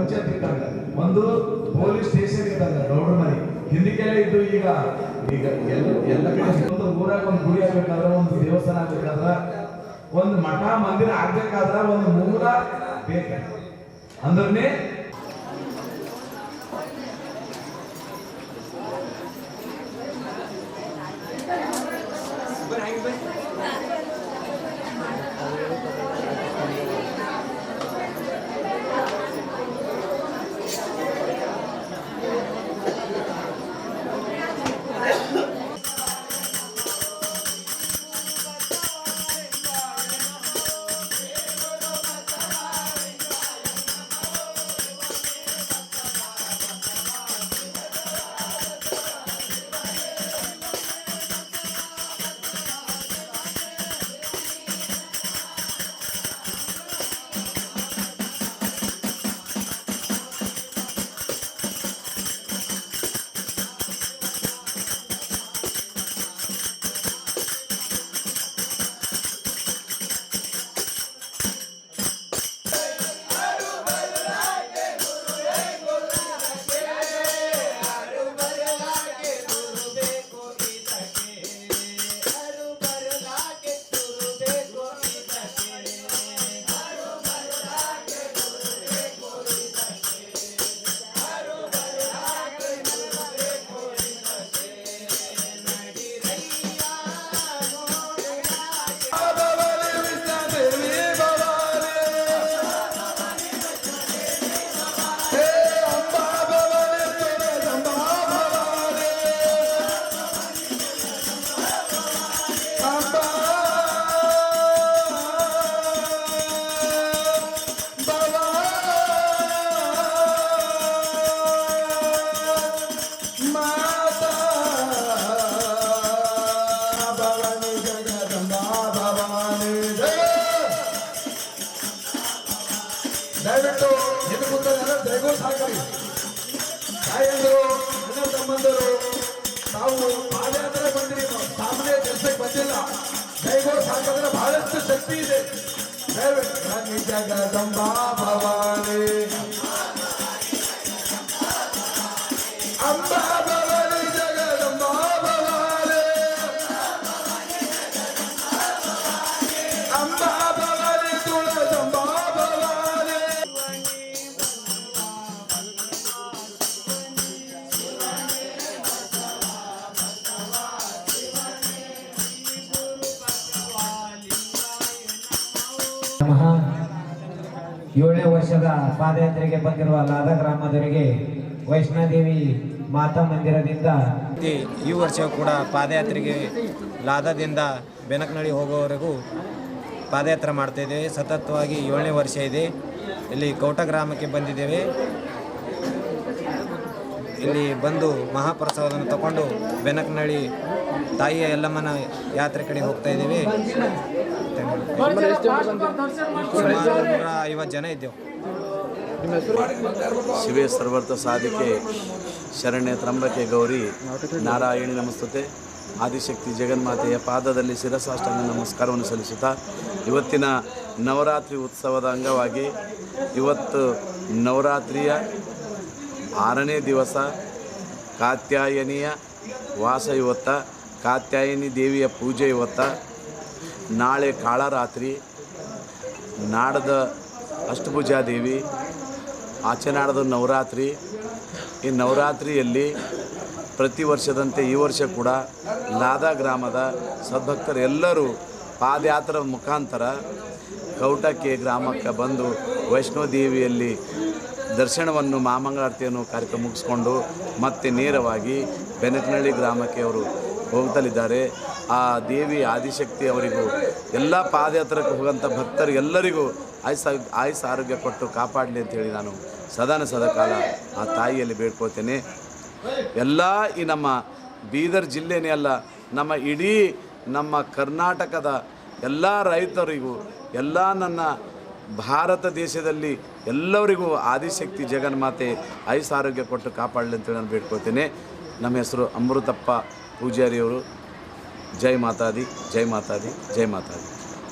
ಪಂಚಾಯತ್ ಇದ್ದಾಗ ಒಂದು police station ಇದ್ದಾಗ ಗೌಡ್ರ ಮನೆ ಹಿಂದಿಕೆಲ್ಲ ಇದ್ದು ಈಗ ಈಗ ಎಲ್ಲ ಎಲ್ಲ ಕಡೆ ಒಂದು ಊರಾಗ ಒಂದು ಗುಡಿ ಆಗ್ಬೇಕಾದ್ರೆ, ಒಂದು ದೇವಸ್ಥಾನ ಆಗ್ಬೇಕಾದ್ರೆ, ಒಂದು ಮಠ, ಮಂದಿರ ಆಗ್ಬೇಕಾದ್ರೆ ಒಂದು ಮೂಲ ಬೇಕು. ಅಂದ್ರೆ ಹಿಂದೆ ಕೂತಲ್ಲ ದಯಗೂ ಸಾಕರಿ ತಾಯಂದರು ಅಣ್ಣ ತಮ್ಮಂದರು ತಾವು ಪಾದಯಾತ್ರೆ ಬಂದಿರಿ ಸಾಮಾನ್ಯ ಕೆಲಸಕ್ಕೆ ಬಂದಿಲ್ಲ ದಯಗೂ ಸಾಕಿದ್ರೆ ಬಹಳಷ್ಟು ಶಕ್ತಿ ಇದೆ ಜಗದಂಬಾ ಭವಾನಿ ಅಂಬಾ ನಮಃ. ಏಳನೇ ವರ್ಷದ ಪಾದಯಾತ್ರೆಗೆ ಬಂದಿರುವ ಲಾದ ಗ್ರಾಮದವರಿಗೆ ವೈಷ್ಣೋದೇವಿ ಮಾತಾ ಮಂದಿರದಿಂದ ಈ ವರ್ಷ ಕೂಡ ಪಾದಯಾತ್ರೆಗೆ ಲಾದದಿಂದ ಬೆನಕನಳ್ಳಿ ಹೋಗುವವರೆಗೂ ಪಾದಯಾತ್ರೆ ಮಾಡ್ತಾ ಇದ್ದೇವೆ. ಸತತವಾಗಿ ಏಳನೇ ವರ್ಷ ಇದೆ. ಇಲ್ಲಿ ಕೌಟ ಗ್ರಾಮಕ್ಕೆ ಬಂದಿದ್ದೇವೆ. ಇಲ್ಲಿ ಬಂದು ಮಹಾಪ್ರಸಾದವನ್ನು ತಗೊಂಡು ಬೆನಕನಳ್ಳಿ ತಾಯಿಯ ಎಲ್ಲಮ್ಮನ ಯಾತ್ರೆ ಕಡೆ ಹೋಗ್ತಾ ಇದ್ದೇವೆ. ಸುಮಾರು ನೂರ ಐವತ್ತು ಜನ ಇದ್ದೆವು. ಶಿವೇ ಸರ್ವರ್ಥ ಸಾಧಿಕೆ, ಶರಣ್ಯ ತ್ರಂಬಕೆ ಗೌರಿ, ನಾರಾಯಣಿ ನಮಸ್ತುತೆ. ಆದಿಶಕ್ತಿ ಜಗನ್ಮಾತೆಯ ಪಾದದಲ್ಲಿ ಶಿರಸಾಷ್ಟಾಂಗ ನಮಸ್ಕಾರವನ್ನು ಸಲ್ಲಿಸುತ್ತಾ, ಇವತ್ತಿನ ನವರಾತ್ರಿ ಉತ್ಸವದ ಅಂಗವಾಗಿ ಇವತ್ತು ನವರಾತ್ರಿಯ ಆರನೇ ದಿವಸ ಕಾತ್ಯಾಯನಿಯ ವಾಸ ಇವತ್ತ, ಕಾತ್ಯಾಯನಿ ದೇವಿಯ ಪೂಜೆ ಇವತ್ತ ನಾಳೆ ಕಾಳರಾತ್ರಿ ನಾಡದ ಅಷ್ಟಭುಜಾದೇವಿ ಆಚೆ ನಾಡದ ನವರಾತ್ರಿ. ಈ ನವರಾತ್ರಿಯಲ್ಲಿ ಪ್ರತಿ ವರ್ಷದಂತೆ ಈ ವರ್ಷ ಕೂಡ ಲಾದಾ ಗ್ರಾಮದ ಸದ್ಭಕ್ತರೆಲ್ಲರೂ ಪಾದಯಾತ್ರೆ ಮುಖಾಂತರ ಕೌಟಕ್ಕೆ ಗ್ರಾಮಕ್ಕೆ ಬಂದು ವೈಷ್ಣೋದೇವಿಯಲ್ಲಿ ದರ್ಶನವನ್ನು, ಮಾಮಂಗಳಾರತಿಯನ್ನು ಕಾರ್ಯಕ್ರಮ ಮುಗಿಸ್ಕೊಂಡು ಮತ್ತೆ ನೇರವಾಗಿ ಬೆನಕನಹಳ್ಳಿ ಗ್ರಾಮಕ್ಕೆ ಅವರು ಹೋಗ್ತಲಿದ್ದಾರೆ ಆ ದೇವಿ ಆದಿಶಕ್ತಿ ಅವರಿಗೂ, ಎಲ್ಲ ಪಾದಯಾತ್ರಕ್ಕೆ ಹೋಗೋಂಥ ಭಕ್ತರಿಗೆಲ್ಲರಿಗೂ ಆಯುಸ್ ಆಯುಸ್ ಆರೋಗ್ಯ ಕೊಟ್ಟು ಕಾಪಾಡಲಿ ಅಂತೇಳಿ ನಾನು ಸದಾನ ಸದಾಕಾಲ ಆ ತಾಯಿಯಲ್ಲಿ ಬೇಡ್ಕೋತೇನೆ ಎಲ್ಲ ಈ ನಮ್ಮ ಬೀದರ್ ಜಿಲ್ಲೆನೇ ಅಲ್ಲ, ನಮ್ಮ ಇಡೀ ನಮ್ಮ ಕರ್ನಾಟಕದ ಎಲ್ಲ ರೈತರಿಗೂ, ಎಲ್ಲ ನನ್ನ ಭಾರತ ದೇಶದಲ್ಲಿ ಎಲ್ಲರಿಗೂ ಆದಿಶಕ್ತಿ ಜಗನ್ಮಾತೆ ಆಯುಸ್ ಆರೋಗ್ಯ ಕೊಟ್ಟು ಕಾಪಾಡಲಿ ಅಂತೇಳಿ ನಾನು ಬೇಡ್ಕೋತೇನೆ ನಮ್ಮ ಹೆಸರು ಅಮೃತಪ್ಪ ಪೂಜಾರಿಯವರು ಜೈ ಮಾತಾದಿ ಜೈ ಮಾತಾದಿ ಜೈ ಮಾತಾದಿ